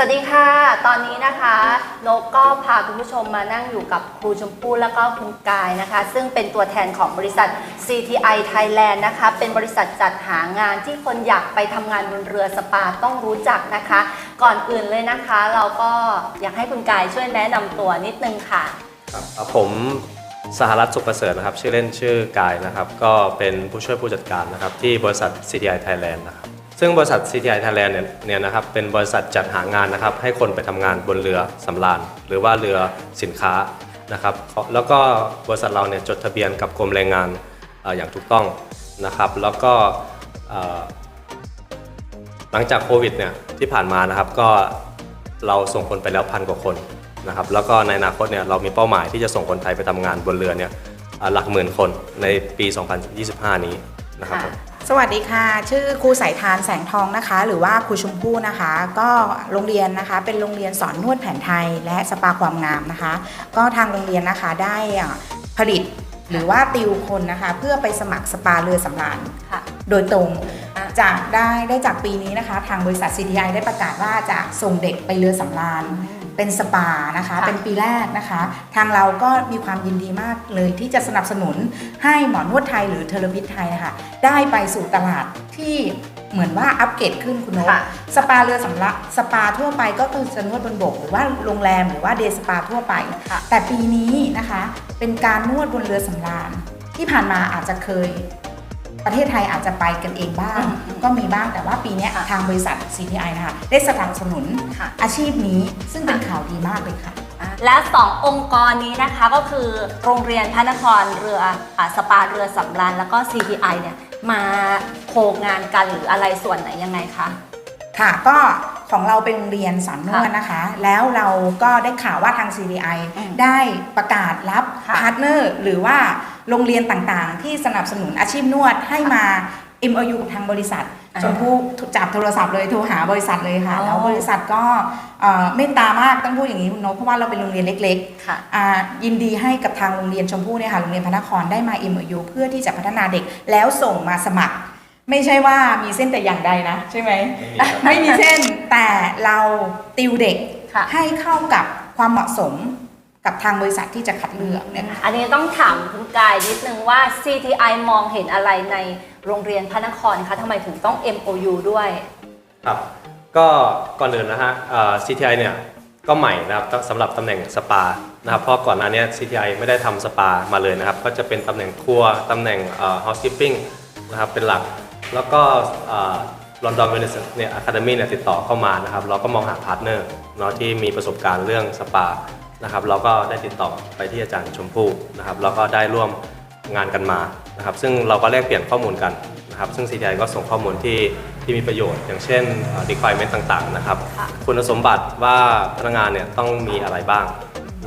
สวัสดีค่ะ ตอนนี้นะคะนกก็พาคุณผู้ชมมานั่งอยู่กับครูชมพู่แล้วก็คุณกายนะคะ ซึ่งเป็นตัวแทนของบริษัท CTI Thailand นะคะ เป็นบริษัทจัดหางานที่คนอยากไปทำงานบนเรือสปาต้องรู้จักนะคะ ก่อนอื่นเลยนะคะ เราก็อยากให้คุณกายช่วยแนะนำตัวนิดนึงค่ะ ครับผมสหรัฐสุขประเสริฐนะครับ ชื่อเล่นชื่อกายนะครับ ก็เป็นผู้ช่วยผู้จัดการนะครับ ที่บริษัท CTI Thailand นะครับ ซึ่งบริษัท CTI Thailand เนี่ยเนี่ยนะครับเป็นบริษัทจัดหางานนะครับให้คนไปทำงานบนเรือสำราญหรือว่าเรือสินค้านะครับแล้วก็บริษัทเราเนี่ยจดทะเบียนกับกรมแรงงานอย่างถูกต้องนะครับแล้วก็หลังจากโควิดเนี่ยที่ผ่านมานะครับก็เราส่งคนไปแล้วพันกว่าคนนะครับแล้วก็ในอนาคตเนี่ยเรามีเป้าหมายที่จะส่งคนไทยไปทำงานบนเรือเนี่ยหลักหมื่นคนในปี 2025 นี้นะครับ สวัสดีค่ะ ชื่อครูสายทานแสงทองนะคะ หรือว่าครูชมพู่นะคะ ก็โรงเรียนนะคะ เป็นโรงเรียนสอนนวดแผนไทยและสปาความงามนะคะ ก็ทางโรงเรียนนะคะได้อ่าผลิตหรือว่าติวคนนะคะ เพื่อไปสมัครสปาเรือสำราญค่ะโดยตรงจากได้ได้จากปีนี้นะคะ ทางบริษัท CTI ได้ประกาศว่าจะส่งเด็กไปเรือสำราญ เป็นสปานะคะค่ะเป็นปีแรกนะคะ ทางเราก็มีความยินดีมากเลยที่จะสนับสนุนให้หมอนวดไทยหรือเทอร์พิษไทยนะคะ ได้ไปสู่ตลาดที่เหมือนว่าอัปเกรดขึ้นคุณนกค่ะสปาเรือสำรับสปาทั่วไปก็คือจะนวดบนบก หรือว่าโรงแรมหรือว่าเดย์สปาทั่วไปค่ะแต่ปีนี้นะคะ เป็นการนวดบนเรือสำราญที่ผ่านมาอาจจะเคย ประเทศไทยอาจจะไปกันเองบ้างอืมก็มีบ้างแต่ว่าปีเนี้ยค่ะทางบริษัท CTI นะคะได้สนับสนุนค่ะอาชีพนี้ซึ่งเป็นข่าวดีมากเลยค่ะและสององค์กรนี้นะคะก็คือโรงเรียนพระนครเรืออาสปาเรือสำราญแล้วก็ CTI เนี่ยมาโคงานกันหรืออะไรส่วนไหนยังไงคะ ค่ะก็ของเราเป็นโรงเรียนสอนนวดนะคะ แล้วเราก็ได้ข่าวว่าทาง CDI อืมได้ประกาศรับค่ะพาร์ทเนอร์หรือว่าโรงเรียนต่างๆ ที่สนับสนุนอาชีพนวดให้มา MOU กับทางบริษัทอ่าชมพู่จับโทรศัพท์เลยโทรหาบริษัทเลยค่ะอ๋อแล้วบริษัทก็เอ่อเมตตามากต้องพูดอย่างนี้คุณนกเพราะว่าเราเป็นโรงเรียนเล็กๆค่ะอ่ายินดีให้กับทางโรงเรียนชมพู่เนี่ยค่ะโรงเรียนพระนครได้มา MOU เพื่อที่จะพัฒนาเด็กแล้วส่งมาสมัคร ไม่ใช่ว่ามีเส้นแต่อย่างใดนะ ใช่ไหมไม่มีเส้นแต่เราติวเด็กค่ะให้เข้ากับความเหมาะสมกับทางบริษัทที่จะคัดเลือกเนี่ยอันนี้ต้องถามคุณกายนิดนึงว่า CTI มองเห็นอะไรในโรงเรียนพระนครคะทำไมถึงต้อง MOU ด้วย ครับก็ก่อนอื่นนะฮะเอ่อ CTI เนี่ยก็ใหม่นะครับสำหรับตำแหน่งสปานะครับเพราะก่อนหน้านี้ CTI ไม่ได้ทำสปามาเลยนะครับ ก็จะเป็นตำแหน่งครัวตำแหน่งเอ่อ housekeeping นะครับเป็นหลัก แล้วก็ลอนดอนเวนิสเนี่ยอะคาเดมี่เนี่ยติดต่อเข้ามานะครับ เราก็มองหาพาร์ทเนอร์เนาะที่มีประสบการณ์เรื่องสปานะครับ เราก็ได้ติดต่อไปที่อาจารย์ชมพู่นะครับเราก็ได้ร่วมงานกันมานะครับ ซึ่งเราก็แลกเปลี่ยนข้อมูลกันนะครับซึ่ง CTI ก็ส่งข้อมูลที่ที่มีประโยชน์ อย่างเช่นเอ่อ requirement ต่างๆนะครับค่ะคุณสมบัติว่าพนักงานเนี่ยต้องมีอะไรบ้าง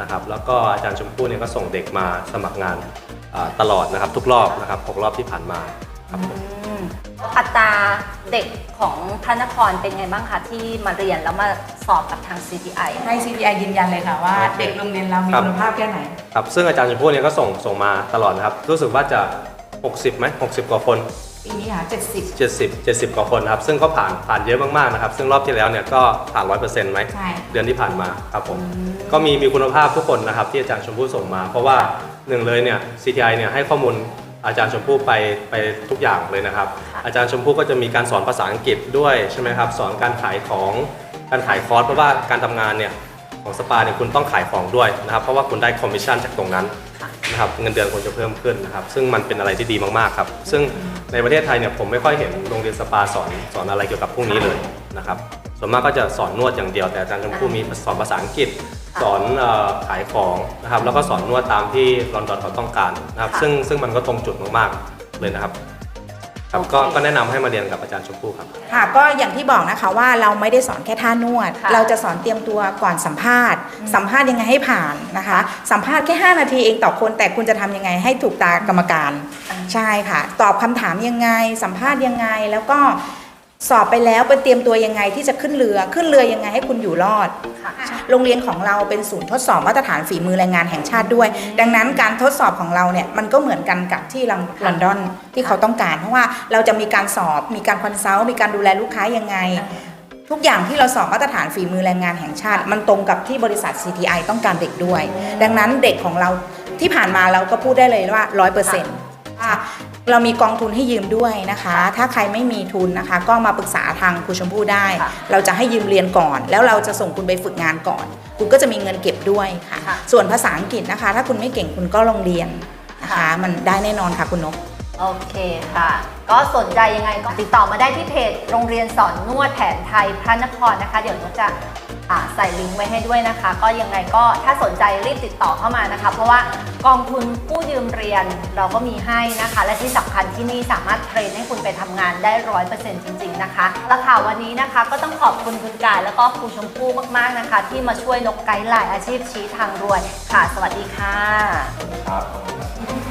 นะครับแล้วก็อาจารย์ชมพู่เนี่ยก็ส่งเด็กมาสมัครงานอ่าตลอดนะครับ ทุกรอบนะครับหกรอบที่ผ่านมาครับผม อืมอัตราเด็กของพระนครเป็นไงบ้างคะ ที่มาเรียนแล้วมาสอบกับทาง CTI ให้ CTI ยืนยันเลยค่ะว่าโอเคเด็กโรงเรียนเรามีครับ คุณภาพแค่ไหน ครับซึ่งอาจารย์ชมพู่เนี่ยก็ส่งส่งมาตลอดนะครับ รู้สึกว่าจะ 60ไหม60 กว่าคน ปีนี้ค่ะ70 70 70 กว่าคนครับซึ่งก็ผ่านผ่านเยอะมากๆนะครับ ซึ่งรอบที่แล้วเนี่ยก็ผ่าน 100%ไหม ใช่ เดือนที่ผ่านมาครับผมก็มีมีคุณภาพทุกคนนะครับที่อาจารย์ชมพู่ส่งมา เพราะว่าหนึ่งเลยเนี่ย CTI เนี่ยให้ข้อมูล อาจารย์ชมพู่ไปไปทุกอย่างเลยนะครับค่ะอาจารย์ชมพู่ก็จะมีการสอนภาษาอังกฤษด้วยใช่ไหมครับ สอนการขายของการขายคอร์สเพราะว่าการทำงานเนี่ยของสปาเนี่ยคุณต้องขายของด้วยนะครับเพราะว่าคุณได้คอมมิชชั่นจากตรงนั้นค่ะนะครับเงินเดือนคุณจะเพิ่มขึ้นนะครับ ซึ่งมันเป็นอะไรที่ดีมากๆครับ ซึ่งในประเทศไทยเนี่ยผมไม่ค่อยเห็นโรงเรียนสปาสอนสอนอะไรเกี่ยวกับพวกนี้เลยนะครับส่วนมากก็จะสอนนวดอย่างเดียวแต่อาจารย์ชมพู่มีสอนภาษาอังกฤษ สอนเอ่อขายของนะครับแล้วก็สอนนวดตามที่ลอนดอนเขาต้องการนะครับค่ะซึ่งซึ่งมันก็ตรงจุดมากๆเลยนะครับครับโอเคก็ก็แนะนำให้มาเรียนกับอาจารย์ชมพู่ครับค่ะก็อย่างที่บอกนะคะว่าเราไม่ได้สอนแค่ท่านวดค่ะเราจะสอนเตรียมตัวก่อนสัมภาษณ์ สัมภาษณ์ยังไงให้ผ่านนะคะ สัมภาษณ์แค่ 5 นาทีเองต่อคน แต่คุณจะทำยังไงให้ถูกตากรรมการอ่าใช่ค่ะ ตอบคำถามยังไง สัมภาษณ์ยังไงแล้วก็ สอบไปแล้วไปเตรียมตัวยังไงที่จะขึ้นเรือขึ้นเรือยังไงให้คุณอยู่รอดค่ะโรงเรียนของเราเป็นศูนย์ทดสอบมาตรฐานฝีมือแรงงานแห่งชาติด้วย ดังนั้นการทดสอบของเราเนี่ยมันก็เหมือนกันกับที่ลอนลอนดอนที่เขาต้องการ เพราะว่าเราจะมีการสอบมีการคอนซัลท์มีการดูแลลูกค้ายังไง ทุกอย่างที่เราสอบมาตรฐานฝีมือแรงงานแห่งชาติ มันตรงกับที่บริษัท CTI ต้องการเด็กด้วย ดังนั้นเด็กของเราที่ผ่านมาเราก็พูดได้เลยว่า 100%ค่ะ เรามีกองทุนให้ยืมด้วยนะคะ ถ้าใครไม่มีทุนนะคะ ก็มาปรึกษาทางครูชมพู่ได้ค่ะเราจะให้ยืมเรียนก่อน แล้วเราจะส่งคุณไปฝึกงานก่อน คุณก็จะมีเงินเก็บด้วยค่ะค่ะส่วนภาษาอังกฤษนะคะ ถ้าคุณไม่เก่งคุณก็ลองเรียนนะคะค่ะมันได้แน่นอนค่ะคุณนกโอเคค่ะ ก็สนใจยังไงก็ติดต่อมาได้ที่เพจโรงเรียนสอนนวดแผนไทยพระนครนะคะ เดี๋ยวหนูจะอ่า ใส่ลิงก์ไว้ให้ด้วยนะคะ ก็ยังไงก็ถ้าสนใจรีบติดต่อเข้ามานะคะ เพราะว่ากองทุนกู้ยืมเรียนเราก็มีให้นะคะ และที่สำคัญที่นี่สามารถเทรนให้คุณไปทำงานได้ร้อยเปอร์เซ็นต์จริง ๆ นะคะและค่ะวันนี้นะคะก็ต้องขอบคุณคุณกาย แล้วก็ครูชมพู่มากๆนะคะ ที่มาช่วยนกไกด์ไลน์อาชีพชี้ทางรวยค่ะ สวัสดีค่ะครับ